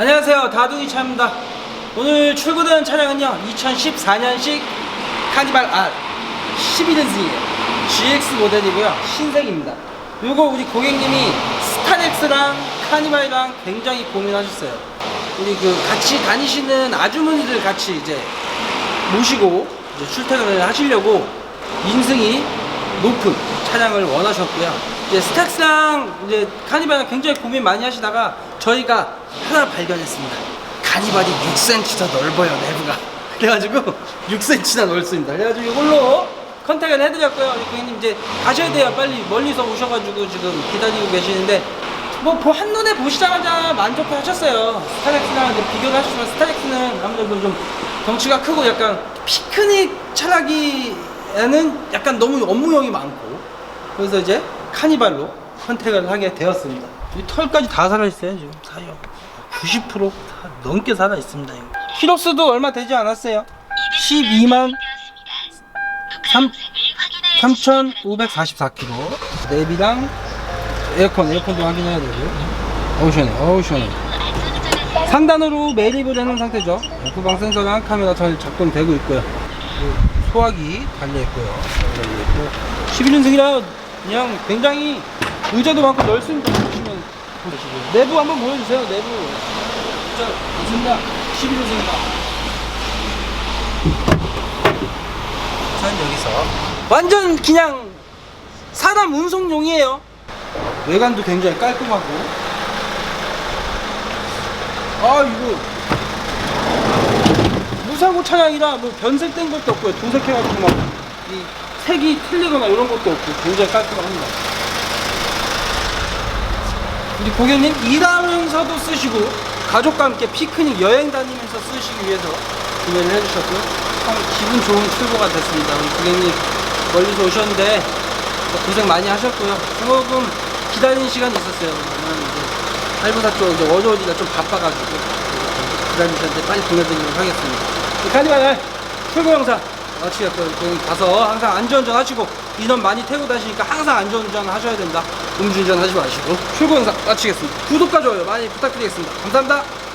안녕하세요. 다둥이 차입니다. 오늘 출고된 차량은요 2014년식 카니발 R 11인승이에요. GX 모델이고요. 신색입니다. 요거 우리 고객님이 스타렉스랑 카니발이랑 굉장히 고민하셨어요. 우리 그 같이 다니시는 아주머니들 같이 이제 모시고 이제 출퇴근을 하시려고 인승이 높은 차량을 원하셨고요. 이제 스택스랑 이제 카니발이랑 굉장히 고민 많이 하시다가 저희가 하나 발견했습니다. 카니발이 6cm 더 넓어요 내부가. 그래가지고 6cm나 넓습니다. 그래가지고 이걸로 컨택을 해드렸고요. 고객님 이제 가셔야 돼요. 빨리 멀리서 오셔가지고 지금 기다리고 계시는데 뭐 보- 한눈에 보시자마자 만족해 하셨어요. 스타렉스랑 비교를 하셨지만 스타렉스는 아무래도 좀 덩치가 크고 약간 피크닉 차라기에는 약간 너무 업무용이 많고 그래서 이제 카니발로 선택을 하게 되었습니다. 이 털까지 다 살아있어요 지금 사요. 90%다 넘게 살아있습니다. 이거. 키로수도 얼마 되지 않았어요. 12만 3 3,544km. 내비랑 에어컨, 에어컨도 확인해야 되고요. 어우 시원해, 어우. 상단으로 매립을 해놓은 상태죠. 후방 센서랑 카메라 잘 작동되고 있고요. 소화기 달려있고요. 달려있고 11인승이라 그냥 굉장히 의자도 많고 넓습니다. 보시면 보시고 내부 한번 보여주세요. 내부 진짜 좋습니다. 11인승이다. 전 여기서 완전 그냥 사람 운송용이에요. 외관도 굉장히 깔끔하고 아 이거 무사고 차량이라 뭐 변색된 것도 없고요 도색해가지고 막 이 색이 틀리거나 이런 것도 없고 굉장히 깔끔합니다 우리 고객님 일하면서도 쓰시고 가족과 함께 피크닉 여행 다니면서 쓰시기 위해서 구매를 해주셨고요. 참 기분 좋은 출고가 됐습니다. 우리 고객님 멀리서 오셨는데 뭐 고생 많이 하셨고요. 조금 기다리는 시간이 있었어요. 저는 이제 할부사 쪽 이제 어디어디가 좀 바빠가지고 기다리셨는데 빨리 보내드리도록 하겠습니다. 이 카니발 출고 영상 마치겠고요 고객님 가서 항상 안전운전 하시고 인원 많이 태우고 다니시니까 항상 안전운전 하셔야 된다. 음주운전 하지 마시고 영상 마치겠습니다. 구독과 좋아요 많이 부탁드리겠습니다. 감사합니다